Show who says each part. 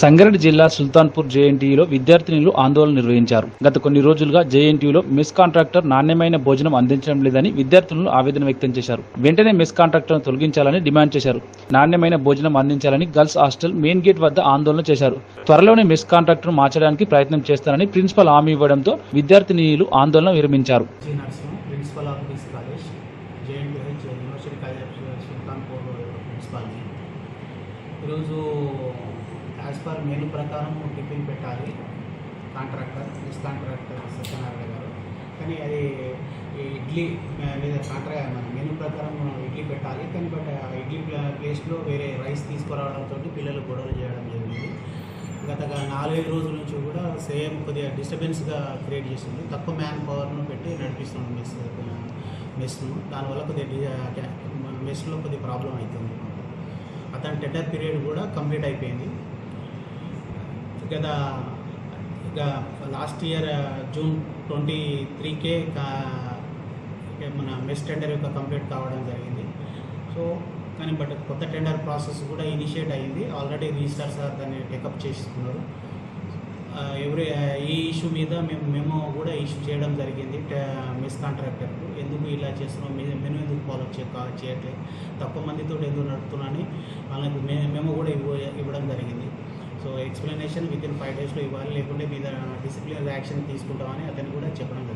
Speaker 1: సంగారెడ్డి జిల్లా సుల్తాన్పూర్ జేఎన్టీయూలో విద్యార్థినులు ఆందోళన నిర్వహించారు. గత కొన్ని రోజులుగా జేఎన్టీయూలో మెస్ కాంట్రాక్టర్ నాణ్యమైన భోజనం అందించడం లేదని విద్యార్థినులు ఆవేదన వ్యక్తం చేశారు. వెంటనే మెస్ కాంట్రాక్టర్ను తొలగించాలని డిమాండ్ చేశారు. నాణ్యమైన భోజనం అందించాలని గర్ల్స్ హాస్టల్ మెయిన్ గేట్ వద్ద ఆందోళన చేశారు. త్వరలోనే మెస్ కాంట్రాక్టర్ మార్చడానికి ప్రయత్నం చేస్తారని ప్రిన్సిపల్ హామీ ఇవ్వడంతో విద్యార్థినీయులు ఆందోళన విరమించారు.
Speaker 2: ఈరోజు పర్ మెనూ ప్రకారం టిఫిన్ పెట్టాలి. Contractor yes contractor Satyanarayana garu. కానీ అది ఇడ్లీ మీద లేదా మన మెనూ ప్రకారం మనం ఇడ్లీ పెట్టాలి. కానీ బట్ ఆ ఇడ్లీ ప్లేస్లో వేరే రైస్ తీసుకురావడంతో పిల్లలు గొడవలు చేయడం జరిగింది. గత నాలుగైదు రోజుల నుంచి కూడా సేమ్ కొద్దిగా డిస్టర్బెన్స్గా క్రియేట్ చేస్తుంది తక్కువ మ్యాన్ పవర్ను పెట్టి నడిపిస్తున్నాం మెస్ మెస్ను. దానివల్ల కొద్దిగా మెస్లో కొద్దిగా ప్రాబ్లం అవుతుంది అతని టెటర్ పీరియడ్ కూడా కంప్లీట్ అయిపోయింది. గత ఇక లాస్ట్ ఇయర్ జూన్ ట్వంటీ త్రీకే మన మెస్ టెండర్ యొక్క కంప్లీట్ కావడం జరిగింది. సో కానీ బట్ కొత్త టెండర్ ప్రాసెస్ కూడా ఇనిషియేట్ అయ్యింది. ఆల్రెడీ రిజిస్టర్ సార్ దాన్ని టెకప్ చేసుకున్నారు ఎవరి ఈ ఇష్యూ మీద మేము మేము కూడా ఇష్యూ చేయడం జరిగింది మిస్ కాంట్రాక్టర్కు. ఎందుకు ఇలా చేస్తున్నాం మె- మెనూ ఎందుకు ఫాలో చే చేయట్లేదు తక్కువ మందితో ఎందుకు నడుపుతున్నాని వాళ్ళకి మే మేము కూడా ఇవ్వ ఇవ్వడం జరిగింది. ఎక్స్ప్లెనేషన్ విత్ ఇన్ ఫైవ్ డేస్లో ఇవ్వాలి లేకుంటే మీద డిసిప్లినరీ యాక్షన్ తీసుకుంటామని అతను కూడా చెప్పడం జరిగింది.